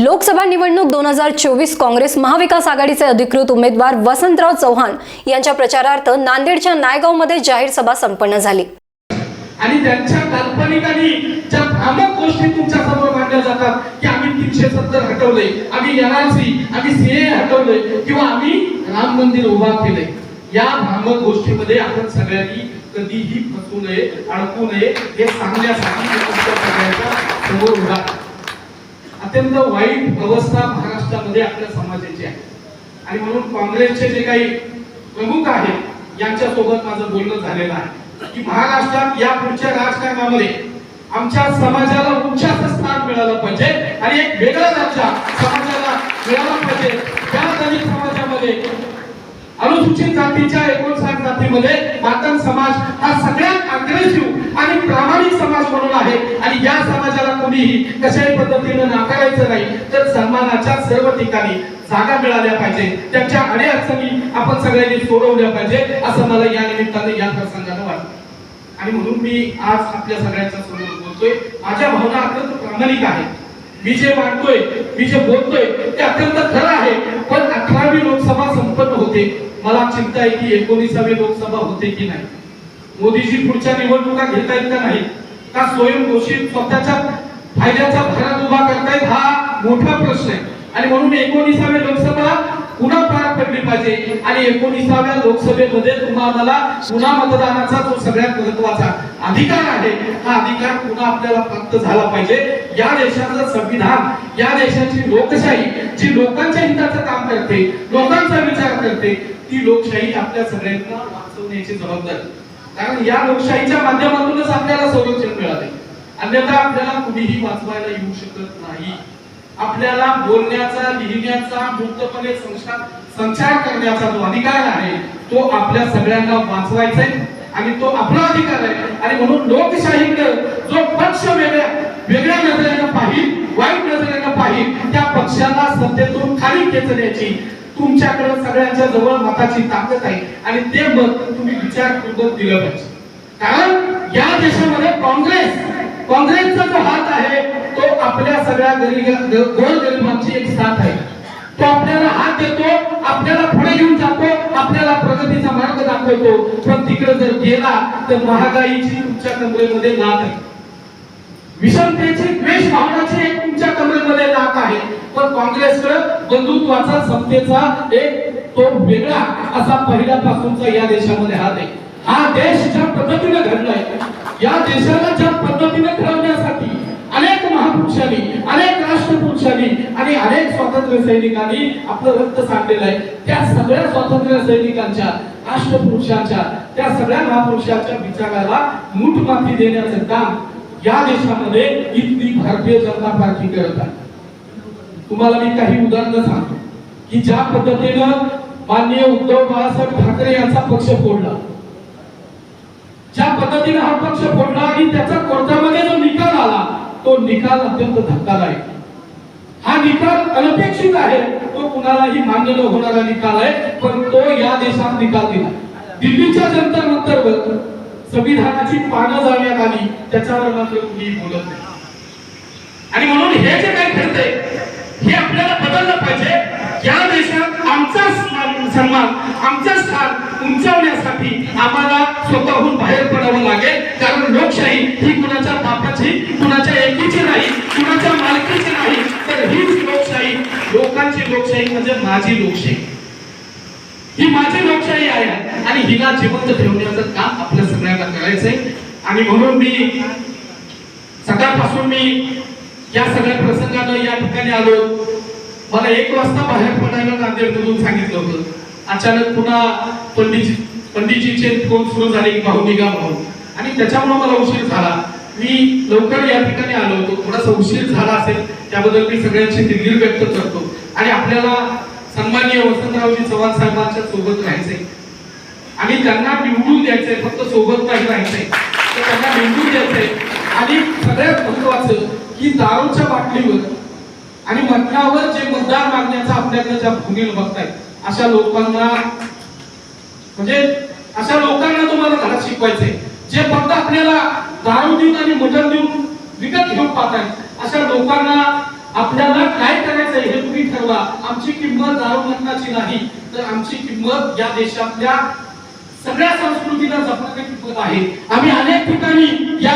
लोकसभा निवडणूक दोन हजार चोवीस काँग्रेस महाविकास आघाडीचे अधिकृत उमेदवार वसंतराव चव्हाण यांच्या प्रचारार्थ नांदेडच्या नायगावमध्ये जाहीर सभा संपन्न झाली. आणि त्यांच्या काल्पनिक आणि ज्या भ्रामक गोष्टी तुमच्यासमोर मांडल्या जातात की आम्ही तीनशे सत्तर हटवले आम्ही एनआरसी आम्ही सीए हटवले किंवा आम्ही राम मंदिर उभा केले या भ्रामक गोष्टीमध्ये आपण सगळ्यांनी कधीही फसू नये अडकू नये हे सांगण्यासाठी सगळ्यांच्या समोर उभा अत्यंत वाईट अवस्था महाराष्ट्रामध्ये आपल्या समाजाची आहे. आणि म्हणून काँग्रेसचे जे काही प्रमुख आहेत यांच्यासोबत माझं बोलणं झालेलं आहे. की महाराष्ट्रात या पुढच्या राजकारणामध्ये आमच्या समाजाला उच्चाचं स्थान मिळालं पाहिजे आणि एक वेगळा दर्जा समाजाला मिळाला पाहिजे. त्या दलित समाजामध्ये अनुसूचित जातीच्या एकोणसाठ जातीमध्ये मातंग समाज हा सगळ्यात अग्रेसिव्ह आणि प्रामाणिक समाज म्हणून आहे. आणि या समाजाला कोणीही कशाही पद्धतीने नाकारायचं नाही. तर सन्मानाच्या सर्व ठिकाणी जागा मिळाल्या पाहिजे. त्यांच्या अडीअडचणी आपण सगळ्यांनी सोडवल्या पाहिजे असं मला या निमित्ताने या प्रसंगाने वाटतं. आणि म्हणून मी आज आपल्या सगळ्यांच्या समोर बोलतोय. माझ्या भावना अत्यंत प्रामाणिक आहेत. मी जे मांडतोय मी जे बोलतोय ते अत्यंत खरं आहे. पण अठरावी लोकसभा संपन्न होते. मला चिंता आहे की एकोणीसावी लोकसभा होते की नाही. मोदीजी पुढच्या निवडणुका घेता येत का नाही? का स्वयंघोषित स्वतःच्या फायद्याचा भरात उभा करतायत? हा मोठा प्रश्न आहे. आणि म्हणून एकोणीसाव्या लोकसभा पुन्हा पार पडली पाहिजे. आणि एकोणीसाव्या लोकसभेमध्ये तुम्हाला पुन्हा मतदानाचा जो सगळ्यात महत्त्वाचा अधिकार आहे हा अधिकार पुन्हा आपल्याला प्राप्त झाला पाहिजे. या देशाचं संविधान या देशाची लोकशाही जी लोकांच्या हिताचं काम करते लोकांचा विचार करते ती लोकशाही आपल्या सगळ्यांना वाचवण्याची जबाबदारी. कारण या लोकशाहीच्या माध्यमातूनच आपल्याला संरक्षण मिळाले. अन्यथा आपल्याला कुणीही वाचवायला येऊ शकत नाही. आपल्याला बोलण्याचा लिहिण्याचा मुक्तपणे संचार संचार करण्याचा जो अधिकार आहे तो आपल्या सगळ्यांना वाचवायचा आहे आणि तो आपला अधिकार आहे. आणि म्हणून लोकशाहीकडे जो पक्ष वेगळ्या वेगळ्या नजरेनं पाहिजे वाईट नजरेनं पाहिजे त्या पक्षाला सत्तेतून खाली खेचण्याची तुमच्याकडे सगळ्यांच्या जवळ मताची ताकद आहे. आणि ते मत तुम्ही विचारपूर्वक दिलं पाहिजे. कारण या देशामध्ये काँग्रेस काँग्रेसचा जो हात आहे तो आपल्या सगळ्या गरीब गोर गरिबांची एक साथ आहे. तो आपल्याला हात देतो आपल्याला पुढे घेऊन जातो आपल्याला प्रगतीचा मार्ग दाखवतो. पण तिकडे जर गेला तर महागाईची तुमच्या कमरेमध्ये लाट आहे. विषमतेची द्वेष भावनाची एक तुमच्या कमरेमध्ये नाक आहे. पण काँग्रेसकडे बंधुत्वाचा समतेचा एक तो वेगळा असा पहिल्यापासूनचा या देशामध्ये हात आहे. हा देश ज्या पद्धतीने घडलाय या देशाला ज्या पद्धतीने घडवण्यासाठी महापुरुषांनी अनेक राष्ट्रपुरुषांनी आणि अनेक स्वातंत्र्य सैनिकांनी आपलं रक्त सांडलेलं आहे. त्या सगळ्या स्वातंत्र्य सैनिकांच्या राष्ट्रपुरुषांच्या त्या सगळ्या महापुरुषांच्या विचाराला मूठ माती देण्याचं काम या देशामध्ये इथली भारतीय जनता पार्टी करत आहे. तुम्हाला मी काही उदाहरणं सांगतो की ज्या पद्धतीनं माननीय उद्धव बाळासाहेब ठाकरे यांचा पक्ष फोडला. ज्या पद्धतीने हा पक्ष फोडला आणि त्याचा कोर्टामध्ये जो निकाल आला तो निकाल अत्यंत धक्कादायक. हा निकाल अनपेक्षित आहे. तो कुणालाही मान्य न होणारा निकाल आहे पण तो या देशात निकाल दिला. दिल्लीच्या जंतर मंतरवर संविधानाची पानं जाण्यात आली त्याच्यावर मात्र कुणी बोलत नाही. आणि म्हणून हे जे काही घडतंय हे आपल्याला बदललं पाहिजे. या सन्मान आमचं स्थान उंचावण्यासाठी आम्हाला स्वतःहून बाहेर पडावं लागेल. कारण लोकशाही ही कुणाच्या बापाची कुणाच्या एकीची नाही कुणाच्या मालकीची नाही. तर हीच लोकशाही लोकांची लोकशाही म्हणजे माझी लोकशाही. ही माझी लोकशाही आहे आणि हिला जिवंत ठेवण्याचं काम आपल्या सगळ्यांना करायचंय. आणि म्हणून मी सकाळपासून मी या सगळ्या प्रसंगानं या ठिकाणी आलो. मला एक वाजता बाहेर पडायला नांदेड मधून सांगितलं होतं. अचानक पुन्हा पंडित पंडितजीचे फोन सुरू झाले की भाऊ निघा म्हणून. आणि त्याच्यामुळे मला उशीर झाला. मी लवकर या ठिकाणी आलो होतो. थोडासा उशीर झाला असेल त्याबद्दल मी सगळ्यांची दिलगिरी व्यक्त करतो. आणि आपल्याला सन्माननीय वसंतरावजी चव्हाण साहेबांच्या सोबत राहायचंय. आणि त्यांना निवडून द्यायचंय फक्त सोबत नाही राहायचंय. तर त्यांना निवडून द्यायचंय. आणि सगळ्यात महत्वाचं की दारूच्या बाटलीवर आणि मतदानावर जे मतदार मागण्याचा आपल्याकडे ज्या भूमीला बघताय अशा लोकांना म्हणजे अशा लोकांना तुम्हाला धडा शिकवायचंय. जे फक्त आपल्याला दारू देऊन आणि मटण देऊन विकत घेऊन पाहताय अशा लोकांना आपल्याला काय करायचं हे तुम्ही ठरवा. आमची किंमत दारोमंताची नाही तर आमची किंमत या देशातल्या सगळ्या संस्कृतीला जपण्याची किंमत आहे. आम्ही अनेक ठिकाणी या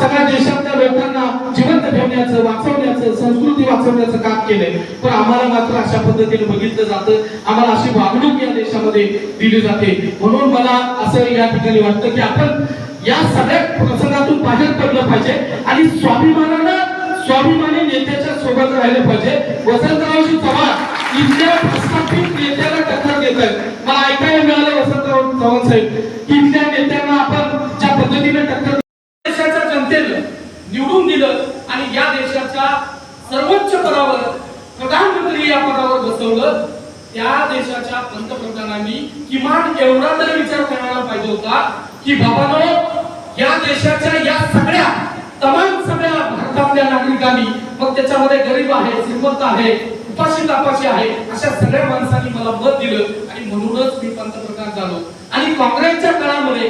सगळ्या देशातल्या लोकांना जिवंत ठेवण्याचं वाचवण्याचं संस्कृती वाचवण्याचं काम केलंय. पण आम्हाला मात्र अशा पद्धतीने बघितलं जातं. आम्हाला अशी वागणूक या देशामध्ये दिली जाते. म्हणून मला असं या ठिकाणी वाटतं की आपण या सगळ्या प्रसंगातून बाहेर पडलं पाहिजे आणि स्वाभिमानानं स्वाभिमानी नेत्याच्या सोबत राहिले पाहिजे. वसंतरावजी चव्हाण इथल्या प्रस्थापित नेत्याला टक्कर देत आहेत मला ऐकायला मिळालं वसंतराव साहेब की इथल्या नेत्यांना आपण ज्या पद्धतीने टक्कर देशाच्या जनतेनं निवडून दिलं आणि या देशाच्या सर्वोच्च पदावर प्रधानमंत्री या पदावर बसवलं त्या देशाच्या पंतप्रधानांनी किमान एवढा तरी विचार करायला पाहिजे होता की बाबानो या देशाच्या या सगळ्या तमाम सगळ्या भारतातल्या नागरिकांनी मग त्याच्यामध्ये गरीब आहे श्रीमंत आहे उपाशी तापाशी आहे अशा सगळ्या माणसांनी मला मत दिलं आणि म्हणूनच मी पंतप्रधान झालो आणि काँग्रेसच्या काळामध्ये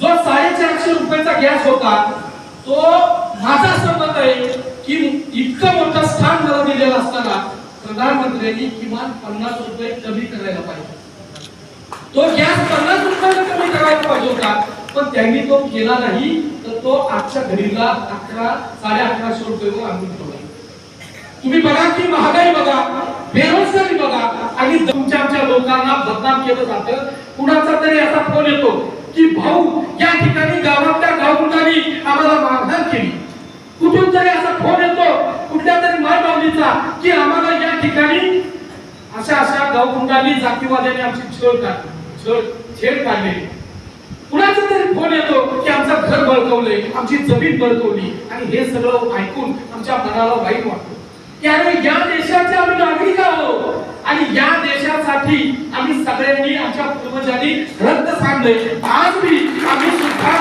जो साडेचारशे रुपयाचा गॅस होता तो माझा संबंध आहे की इतकं मोठं स्थान मला दिलेलं असताना प्रधानमंत्र्यांनी किमान पन्नास रुपये कमी करायला पाहिजे. तो गॅस पन्नास रुपयाला कमी करायला पाहिजे होता पण त्यांनी तो केला नाही तर तो आजच्या घडीला अकरा साडे अकराशे रुपये आणून ठेवला तुम्ही बघा की महागाई बघा. बेरोजगारी बघा. आणि तुमच्या आमच्या लोकांना बदनाम केलं जातं. कुणाचा तरी असा फोन येतो की भाऊ या ठिकाणी गावातल्या गावकुटांनी आम्हाला मारहाण केली. कुठून तरी असा फोन येतो कुठल्या तरी माय बाबलीचा की आम्हाला या ठिकाणी अशा अशा गावकुंडांनी जातीवाद्याने आमची छळ काढली छेड काढली. कुणाचा तरी फोन येतो की आमचं घर बळकवलंय आमची जमीन बळकवली. आणि हे सगळं ऐकून आमच्या मनाला वाईट वाटतं. त्यामुळे या देशाचे आम्ही नागरिक आहोत. आणि या देशासाठी आम्ही सगळ्यांनी आमच्या पूर्वजांनी रक्त सांगले आज मी आम्ही सुद्धा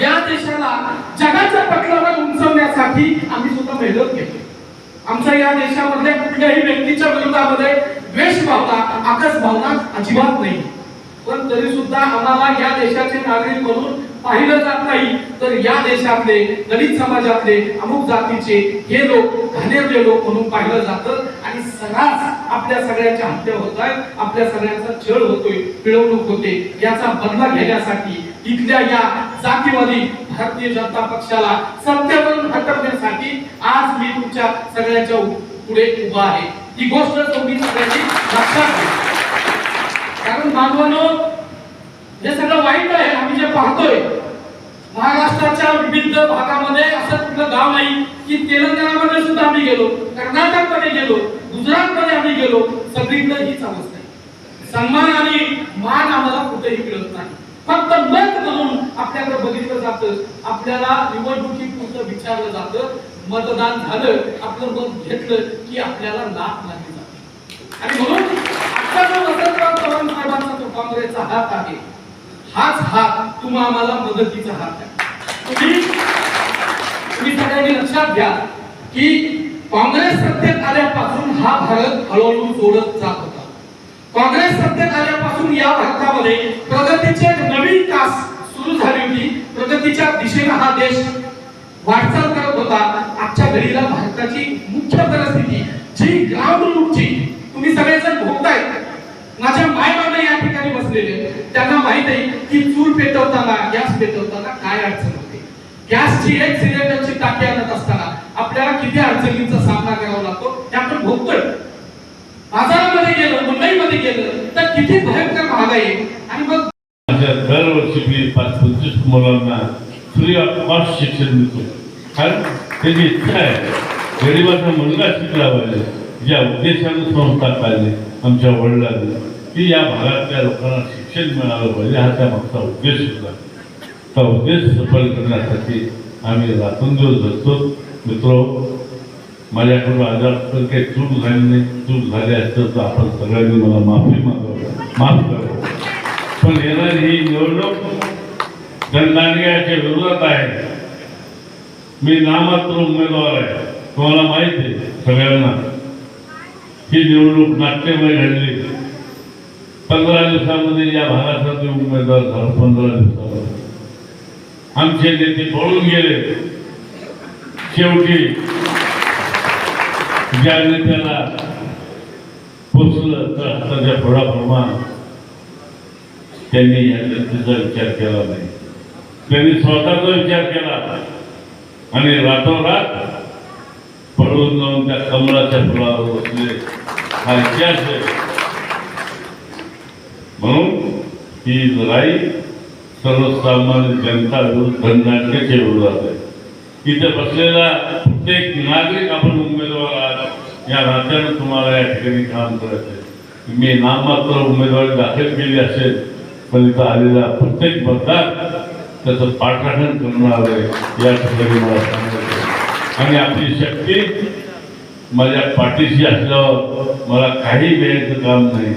या देशाला जगाच्या पटलावर उंचवण्यासाठी आम्ही सुद्धा मेहनत घेतली आमच्या या देशामधल्या कुठल्याही व्यक्तीच्या विरोधामध्ये द्वेष भावना आकस भावना अजिबात नाही. पण तरी सुद्धा आम्हाला या देशाचे नागरिक म्हणून पाहिलं जात नाही तर या देशातले दलित समाजातले अमुक जातीचे हे लोक घाणेरडे लोक म्हणून पाहिलं जातं. आणि सर्रास आपल्या सगळ्यांच्या हत्या होत आहेत आपल्या सगळ्यांचा छळ होतोय पिळवणूक होते. याचा बदला घेण्यासाठी इथल्या या जातीवादी भारतीय जनता पक्षाला सत्तेवरून हटवण्यासाठी आज मी तुमच्या सगळ्यांच्या पुढे उभा आहे. ही गोष्ट तुम्ही सगळ्यांनी लक्षात घ्या. कारण मानवानो हे सगळं वाईट आहे. आम्ही जे पाहतोय महाराष्ट्राच्या विविध भागामध्ये असं कुठलं गाव नाही की तेलंगणामध्ये सुद्धा आम्ही गेलो कर्नाटकमध्ये गेलो गुजरातमध्ये आम्ही गेलो सगळीकडे हीच अवस्था आहे. सन्मान आणि मान आम्हाला कुठेही मिळत नाही. फक्त मत म्हणून आपल्याकडे बघितलं जातं आपल्याला निवडणुकीपुरतं विचारलं जातं मतदान झालं आपलं मत घेतलं की आपल्याला लाभ नाही जात. आणि म्हणून आता जो वसंतराव चव्हाण साहेबांचा जो काँग्रेसचा हात आहे हाच हात तुम्हा आम्हाला मदतीचा हात आहे. तुम्ही सगळ्यांनी लक्षात घ्या की काँग्रेस सत्तेत आल्यापासून हा भारत हळूहळू सोडत जात होता. काँग्रेस सत्तेत आल्यापासून या भारतामध्ये प्रगतीचे एक नवीन कास सुरू झाली होती. प्रगतीच्या दिशेने हा देश वाटचाल करत होता. आजच्या घडीला भारताची मुख्य परिस्थिती जी ग्राउंड रूटची तुम्ही सगळेजण भोगताय माझ्या माय बाबा या ठिकाणी बसलेले आहेत. त्यांना माहीत आहे की चूल पेटवताना गॅस पेटवताना काय अडचण होते? गॅसची एक सिलेंडरची टाकी आणत असताना आपल्याला किती अडचणींचा सामना करावा लागतो? हे आपण भोगतोय बाजारामध्ये गेलं मुंबईमध्ये गेलं तर किती भयंकर महागाई आहे. आणि मग दरवर्षी मी पाच पंचवीस मुलांना फ्री ऑफ कॉस्ट शिक्षण देतो. कारण त्याची इच्छा आहे. गरिबाचा मुलगा शिकला पाहिजे. ज्या उद्देशाने संस्था काढली आमच्या वडिलांनी. की या भागातल्या लोकांना शिक्षण मिळालं पाहिजे हा त्या मागचा उद्देश होता त्या उद्देश सफल करण्यासाठी आम्ही रात्रंदिवस धरतो मित्र माझ्याकडून आजार काही चूक झाली नाही. चूक झाली असतं तर आपण सगळ्यांनी मला माफी मागावं. माफ करावं पण येणारी ही निवडणूक जनदांडग्याच्या विरोधात आहे. मी नामात्र उमेदवार आहे. तुम्हाला माहिती आहे सगळ्यांना. ही निवडणूक नाट्यमय घडली. पंधरा दिवसामध्ये या भागासाठी उमेदवार झाला पंधरा दिवसामध्ये. आमचे नेते पळून गेले. शेवटी ज्या नेत्याला पोचलं तर हाताच्या फळाप्रमाण त्यांनी या जनतेचा विचार केला नाही. त्यांनी स्वतःचा विचार केला. आणि रातोरात पळून जाऊन त्या कमळाच्या फुलावर बसले. हा इतिहास आहे. म्हणून ही लढाई सर्वसामान्य जनता विरुद्ध धननाटकाच्या विरोधात आहे. इथे बसलेला प्रत्येक नागरिक आपण उमेदवार आहात. या नात्यानं तुम्हाला या ठिकाणी काम करायचं आहे मी नाममात्र उमेदवारी दाखल केली असेल पण इथं आलेला प्रत्येक मतदार त्याचं पाठराखण करणार आहे या ठिकाणी मला सांगायचं आणि आपली शक्ती माझ्या पाठीशी असल्यावर मला काही वेळेचं काम नाही.